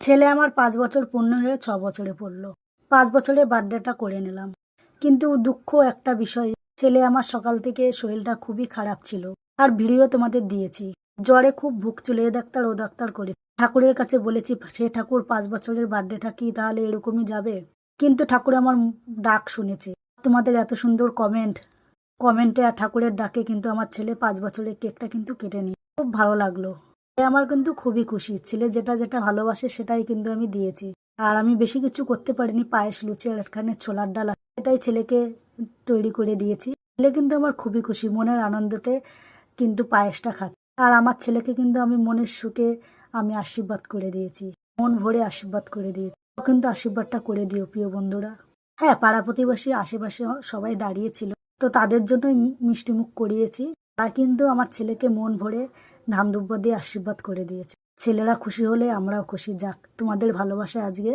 ছেলে আমার পাঁচ বছর পূর্ণ হয়ে ছ বছরে পড়ল। পাঁচ বছরের বার্থডেটা করে নিলাম। কিন্তু দুঃখ একটা বিষয়, ছেলে আমার সকাল থেকে শরীরটা খুবই খারাপ ছিল আর ভিডিও তোমাদের দিয়েছি। জ্বরে খুব ভুগছিল এ ডাক্তার ও ডাক্তার করে। ঠাকুরের কাছে বলেছি, সে ঠাকুর পাঁচ বছরের বার্থডেটা কি তাহলে এরকমই যাবে? কিন্তু ঠাকুর আমার ডাক শুনেছে। তোমাদের এত সুন্দর কমেন্ট, কমেন্টে আর ঠাকুরের ডাকে কিন্তু আমার ছেলে পাঁচ বছরের কেকটা কিন্তু কেটে নিই খুব ভালো লাগল। আমার কিন্তু খুবই খুশি। ছেলে যেটা যেটা ভালোবাসে সেটাই কিন্তু আমি দিয়েছি। আর আমি বেশি কিছু করতে পারিনি, পায়েস, লুচি, আর এখানে ছোলার ডাল। এটাই ছেলেকে তৈরি করে দিয়েছি। ছেলে কিন্তু আমার খুবই খুশি, মনের আনন্দতে কিন্তু পায়েসটা খাচ্ছে আর আমার ছেলেকে কিন্তু আমি মনের সুখে আমি আশীর্বাদ করে দিয়েছি। মন ভরে আশীর্বাদ করে দিয়েছি। কিন্তু আশীর্বাদটা করে দিও, প্রিয় বন্ধুরা। হ্যাঁ পাড়া প্রতিবেশী আশেপাশে সবাই দাঁড়িয়েছিল তো তাদের জন্যই মিষ্টিমুখ করিয়েছি। তারা কিন্তু আমার ছেলেকে মন ভরে ধান দুব্বা দিয়ে আশীর্বাদ করে দিয়েছে। ছেলেরা খুশি হলে আমরাও খুশি। যাক, তোমাদের ভালোবাসা আজকে।